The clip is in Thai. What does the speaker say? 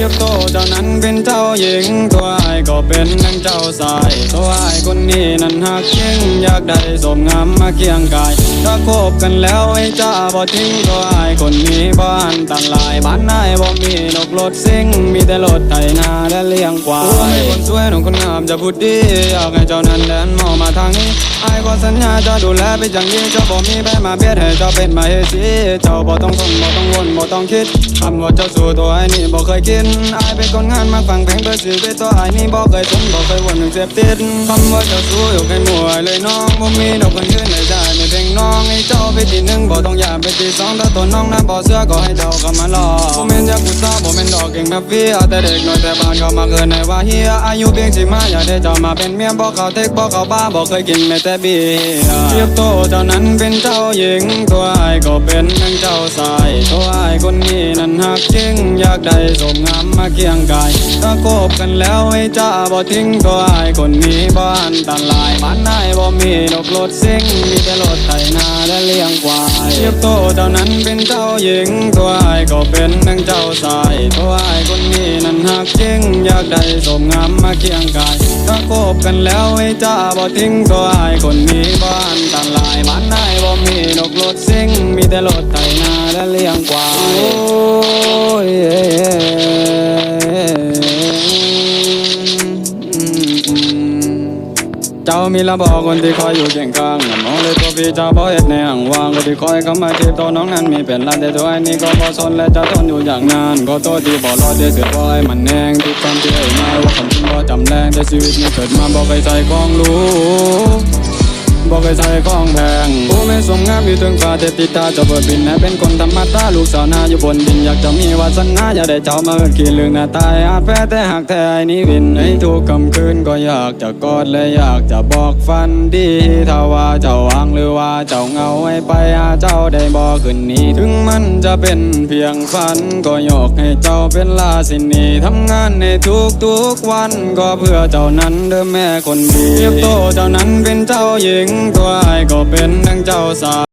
ียบโตเจ้านั้นเป็นเจ้าหญิงตัว เป็นนังเจ้าสายตัวไอ้ายคนนี้นั้นหักจริงอยากได้สมงามมาเคียงกาย ถ้าคบกันแล้วไอ้จ้าบ่ทิ้งตัวไอ้ายคนนี้บ้านตันลายบ้านนายบ่มีนกรถซิ่งมีแต่รถไถนาและเลี้ยงควายคนสวยน้องคนงามจะพูดดีอยากให้เจ้านั้นแลนมองมาทางนี้ไอ้ก็สัญญาจะดูแลเป็นอย่างดีเจ้าบ่มีไปมาเบียดให้เจ้าเป็นมาเฮสีเจ้าบ่ต้องทนบ่ต้องวนบ่ต้องคิดคำว่าเจ้าสู่ตัวไอ้นี่บ่เคยกินไอ้เป็นคนงานมาฟังเพลงเพื่อชีวิตตัวไอ้นี่บ่เคยทนบ่เคยวนถึงเสพติดคำว่าเจ้าชู้อยู่ให้หมวยเลยน้องบ่มีดอกคนชื่นในใจในเพลงน้องให้เจ้าไปทีหนึ่งบอกต้องอย่าไปทีสองถ้าตัวน้องนั้นบ่เสื้อก็ให้เจ้าเข้ามาหลอก แบบพี่เอาแต่เด็กน้อยแต่บ้านเขามาเกินในว่าเฮียอายุเพียงสิมาอยากได้เจ้ามาเป็นเมียบ่เขาเทคบ่เขาบ้าบ่เคยกินแม้แต่เบียร์เทียบโตเจ้านั้นเป็นเจ้าหญิง ตัวไอ้ก็เป็นนังเจ้าสายตัวไอ้คนนี้นั้นหักจริงอยากได้สมงามมาเคียงกายถ้าคบกันแล้วให้จ้าบ่ทิ้งตัวไอ้คนนี้บ้านตันลายบ้านนายบ่มีดอกรถซิ่งมีแต่รถไถ บโตเจ้านั้นเป็นเจ้าหญิง ตัวไอ้ายก็เป็นนังเจ้าสาย ตัวไอ้ายคนนี้นั้นหักจริง อยากได้สมงามมาเคียงกายถ้าคบกันแล้วให้จ้าบ่ทิ้งตัวไอ้ายคนนี้บ้านตันลายบ้านนายบ่มีดอกรถซิ่งมีแต่รถไถนาและเลี้ยงควาย เจ้ามีละบอกคนที่คอยอยู่เคียงข้างน้องเลยตัวพี่เจ้าพอเห็ดในห่างว่างคนที่คอยเข้ามาจีบตัวน้องนั้นมีเป็นล้านแต่ตัวไอ้นี่ก็พอสนและจะทนอยู่อย่างนานก็ตัวที่บ่รอดเดี๋ยเสียบ่ให้มันแหงทุกคำที่เอ่ยมาว่าคำจริงบ่จำแรงแต่ชีวิตนี้เกิดมาบ่เคยใจกองรู้ บอกให้ใส่ของแพงผู้ไม่สมงามอยู่ถึงฟ้าแต่ติดตาจะเปิดบินและเป็นคนธรรมดาลูกสาวนาอยู่บนดินอยากจะมีวาสนาอยากได้เจ้ามาเอินขี่ลืงหน้าตายอาจแพ้แต่หากแท้ไอ้นี้วินในทุกคำคืนก็อยากจะกอดและอยากจะบอกฟันดีถ้าว่าเจ้าวางหรือว่าเจ้าเงาให้ไปหาเจ้าได้บอกขึ้นนี้ ถึงมันจะเป็นเพียงฝันก็ยกให้เจ้าเป็นลาสินีทำงานในทุกทุกๆวันก็เพื่อเจ้านั้นเด้อแม่คนดีเทียบโตเจ้านั้นเป็นเจ้าหญิงตัวไอ้ก็เป็นนังเจ้าสาว